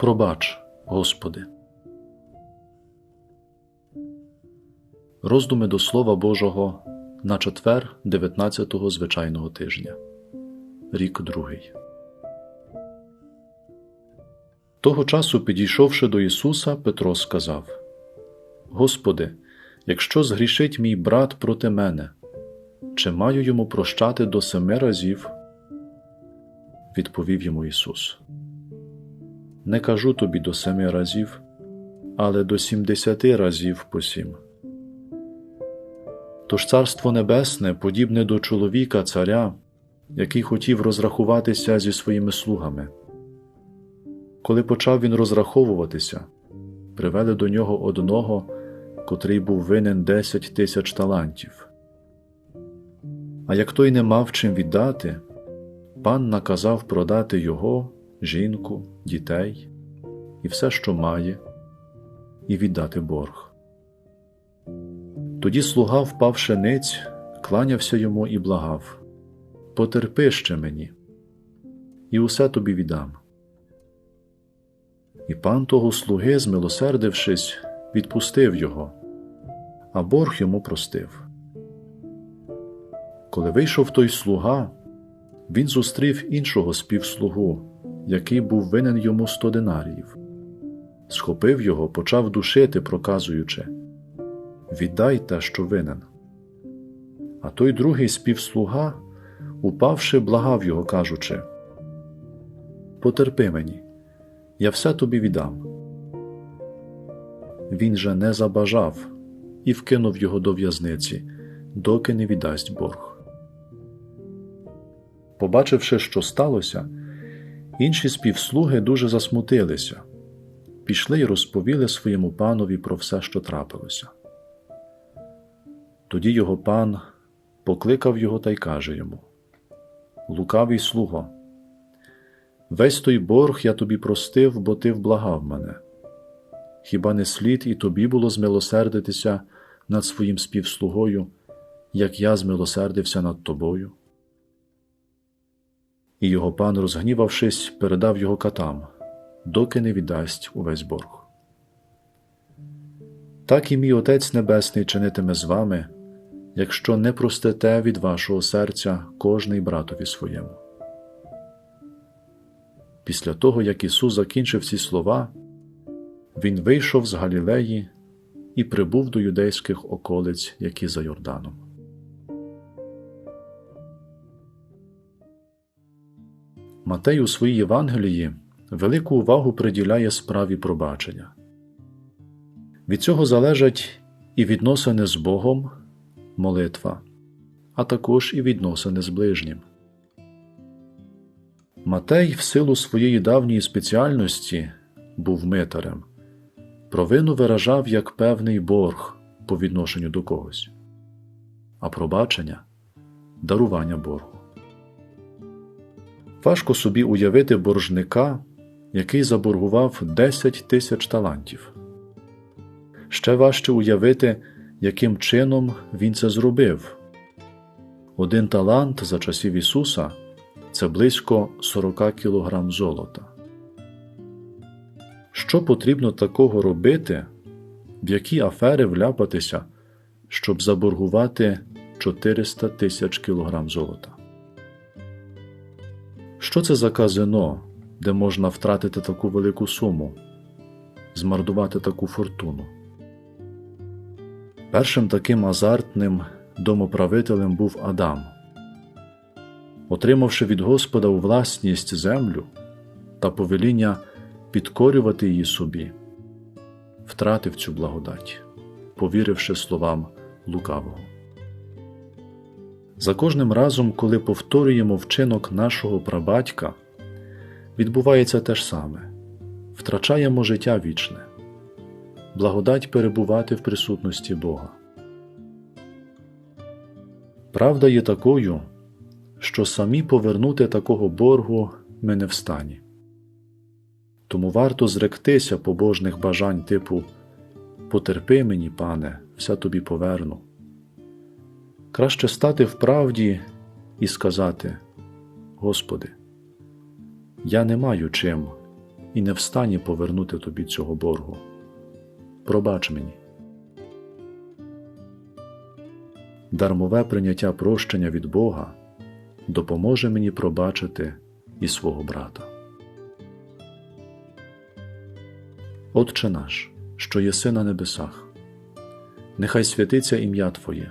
Пробач, Господи. Роздуми до Слова Божого на четвер 19-го звичайного тижня. Рік другий. Того часу, підійшовши до Ісуса, Петро сказав: Господи, якщо згрішить мій брат проти мене, чи маю йому прощати до семи разів? Відповів йому Ісус. Не кажу тобі до семи разів, але до сімдесяти разів по сім. Тож Царство Небесне подібне до чоловіка царя, який хотів розрахуватися зі своїми слугами. Коли почав він розраховуватися, привели до нього одного, котрий був винен десять тисяч талантів. А як той не мав чим віддати, пан наказав продати його, жінку, дітей і все, що має, і віддати борг. Тоді слуга впавши ниць, кланявся йому і благав Потерпи ще мені, і усе тобі віддам. І пан того слуги, змилосердившись, відпустив його, а борг йому простив. Коли вийшов той слуга, він зустрів іншого співслугу, який був винен йому сто динаріїв. Схопив його, почав душити, проказуючи Віддай те, що винен. А той другий співслуга, упавши, благав його, кажучи Потерпи мені, я все тобі віддам. Він же не забажав і вкинув його до в'язниці, доки не віддасть борг. Побачивши, що сталося, інші співслуги дуже засмутилися, пішли й розповіли своєму панові про все, що трапилося. Тоді його пан покликав його та й каже йому Лукавий слуго, весь той борг я тобі простив, бо ти вблагав мене. Хіба не слід і тобі було змилосердитися над своїм співслугою, як я змилосердився над тобою? І його пан, розгнівавшись, передав його катам, доки не віддасть увесь борг. Так і мій Отець Небесний чинитиме з вами, якщо не простите від вашого серця кожний братові своєму. Після того, як Ісус закінчив ці слова, Він вийшов з Галілеї і прибув до юдейських околиць, які за Йорданом. Матей у своїй Євангелії велику увагу приділяє справі пробачення. Від цього залежать і відносини з Богом, молитва, а також і відносини з ближнім. Матей, в силу своєї давньої спеціальності, був митарем, провину виражав як певний борг по відношенню до когось, а пробачення дарування боргу. Важко собі уявити боржника, який заборгував 10 тисяч талантів. Ще важче уявити, яким чином він це зробив. Один талант за часів Ісуса це близько 40 кілограм золота. Що потрібно такого робити, в які афери вляпатися, щоб заборгувати 400 тисяч кілограм золота? Що це за казино, де можна втратити таку велику суму, змардувати таку фортуну? Першим таким азартним домоправителем був Адам. Отримавши від Господа у власність землю та повеління підкорювати її собі, втратив цю благодать, повіривши словам лукавого. За кожним разом, коли повторюємо вчинок нашого прабатька, відбувається те ж саме втрачаємо життя вічне, благодать перебувати в присутності Бога. Правда є такою, що самі повернути такого боргу ми не встані. Тому варто зректися побожних бажань типу Потерпи мені, пане, все тобі поверну. Краще стати в правді і сказати: Господи, я не маю чим і не встані повернути тобі цього боргу. Пробач мені. Дармове прийняття прощення від Бога допоможе мені пробачити і свого брата. Отче наш, що єси на небесах, нехай святиться ім'я Твоє,